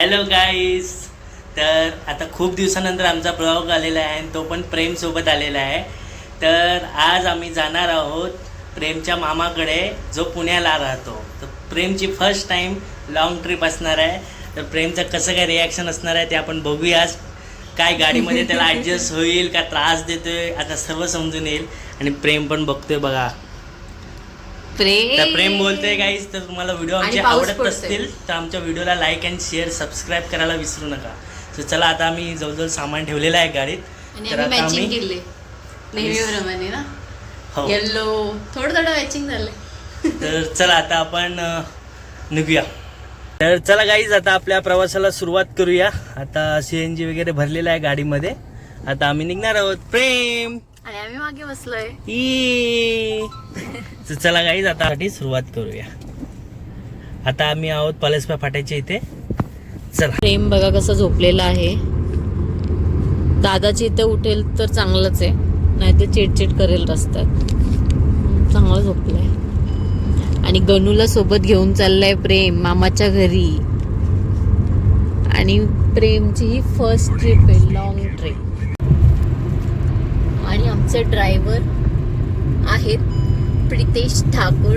Hello guys तर आता खूप दिवसानंतर आमचा ब्लॉग आलेला आहे आणि तो पण प्रेमसोबत आलेला आहे. तर आज आम्ही जाणार आहोत प्रेमच्या मामाकडे जो पुण्याला राहतो. तर प्रेमची फर्स्ट टाईम लाँग ट्रिप असणार आहे. तर प्रेमचं कसं काय रिॲक्शन असणार आहे ते आपण बघूया. आज काय गाडीमध्ये त्याला ॲडजस्ट होईल का त्रास देतोय आता सर्व समजून येईल. आणि प्रेम पण बघतोय बघा. प्रेम. प्रेम बोलतोय गाईज तर तुम्हाला व्हिडिओ आमचे आवडत. असतील तर आमच्या व्हिडिओला लाईक अँड शेअर सबस्क्राईब करायला विसरू नका. तर चला आता आम्ही जवळजवळ सामान ठेवलेलं आहे गाडीत. तर आता आम्ही केले नेहमीप्रमाणे ना? हो. येल्लो थोडं थोडं मॅचिंग झालंय. तर चला आता आपण निघूया. तर चला गाईज आता आपल्या प्रवासाला सुरुवात करूया. आता सी एन जी वगैरे भरलेलं आहे गाडीमध्ये. आता आम्ही निघणार आहोत. प्रेम! आणि आम्ही मागे बसलोय. ई. चला गाईज आता साठी सुरुवात करूया. आता आम्ही आहोत पलसपा फाट्याच्या इथे. चला. प्रेम बघा कसं झोपलेला आहे. दादाची इथं उठेल तर चांगलंच आहे. नाही तर चिडचिड करेल रस्त्यात. चांगलं झोपलंय. आणि गणूला सोबत घेऊन चाललाय प्रेम मामाच्या घरी. आणि प्रेमची ही फर्स्ट ट्रिप आहे लॉंग ट्रिप आमचे ड्रायव्हर आहेत Pritesh Thakur.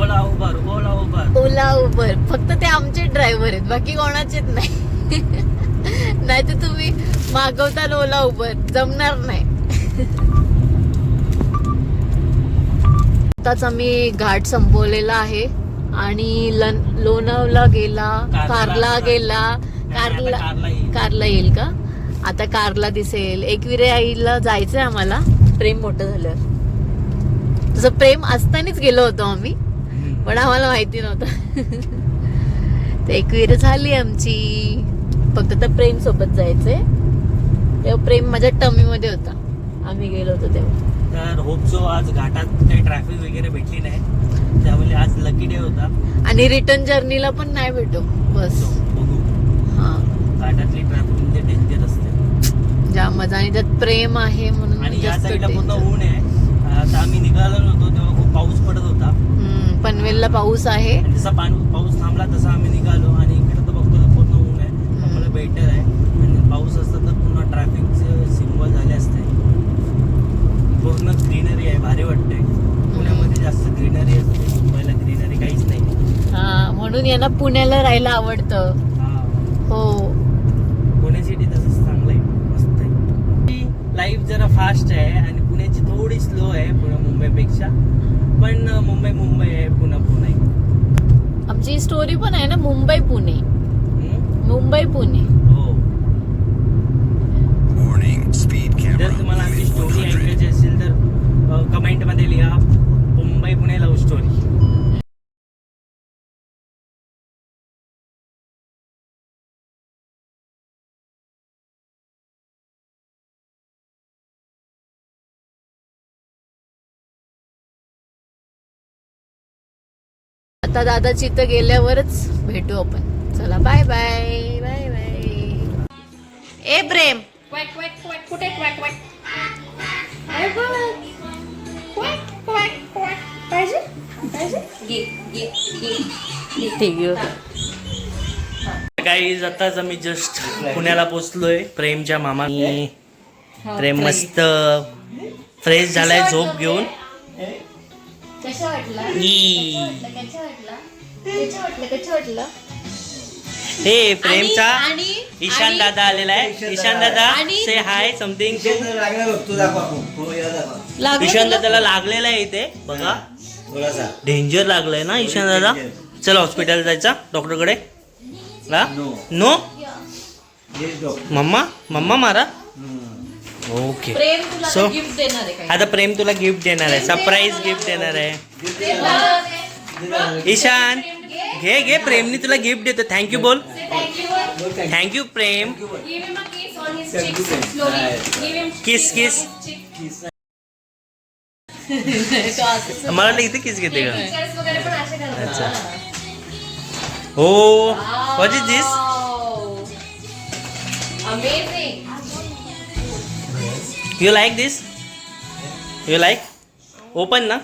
Ola Uber Ola Uber Ola Uber फक्त ते आमचे ड्रायव्हर आहेत बाकी कोणाचेच नाही नाही. तर तुम्ही मागवताल ओला उबर जमणार नाही. आताच आम्ही घाट संपवलेला आहे आणि लोणावला गेला कारला. गेला. कारला. कारला येईल का? आता कारला दिसेल. एकविरे आईला जायचंय आम्हाला. प्रेम मोठं झालं तसं प्रेम असतानाच गेलो होतो आम्ही पण आम्हाला माहिती नव्हतं. तर एकवीर झाली आमची. फक्त तर प्रेम सोबत जायचंय. तेव्हा प्रेम माझ्या टमी मध्ये होता. आम्ही गेलो होतो तेव्हा. तर होप सो आज घाटात काही ट्रॅफिक वगैरे भेटली नाही त्यामुळे आज लकी डे होता. आणि रिटर्न जर्नीला पण नाही भेटो. बस. बघू. हा. घाटातली ट्रॅफिक म्हणजे डेंजर असते ज्या मजा आणि त्यात प्रेम आहे म्हणून आणि या साईडला पूर्ण. ऊन आहे. आता आम्ही निघालो नव्हतो तेव्हा खूप पाऊस पडत होता. पनवेलला पाऊस आहे. जसा पाऊस थांबला तसा आम्ही निघालो आणि इकडे तर बघतो पूर्ण ऊन आहे. आम्हाला बेटर आहे. आणि पाऊस असता तर पूर्ण ट्रॅफिकचे सिम्बल झाले असते. पूर्ण ग्रीनरी आहे भारी वाटते पुण्यामध्ये जास्त ग्रीनरी असते मुंबईला ग्रीनरी काहीच नाही. हा म्हणून यांना पुण्याला राहायला आवडतं. हा. पुणे सिटी तसंच आहे लाईफ जरा फास्ट आहे आणि पुण्याची थोडी स्लो आहे पुणे मुंबईपेक्षा पण मुंबई मुंबई आहे पुणे पुणे. आमची स्टोरी पण आहे ना मुंबई पुणे? मुंबई पुणे आता दादाची इथं गेल्यावरच भेटू आपण. चला बाय बाय बाय बाय ए प्रेम. क्वॅक क्वॅक क्वॅक कुठे काही आताच आम्ही जस्ट पुण्याला पोचलोय प्रेमच्या मामा प्रेम मस्त फ्रेश झालाय झोप घेऊन. हे प्रेमचा ईशान दादा आलेला आहे. ईशान दादा. से हाय समथिंग हो ईशान तुला? दादाला लागलेला आहे इथे बघा. थोडासा. डेंजर लागलंय ना ईशान दादा? चल हॉस्पिटल जायचा डॉक्टरकडे. No mamma? मम्मा मारा? ओके प्रेम तुला So- गिफ्ट देणार आहे काय आता प्रेम तुला गिफ्ट देणार आहे. सरप्राईज गिफ्ट देणार आहे. ईशान घे घे प्रेमनी तुला गिफ्ट देतो. थँक्यू बोल. थँक्यू प्रेम. किस किस मला इथे किस घेते का? Pictures वगैरे पण असे करतात. अच्छा. हो. What is this. You like this you like open ना.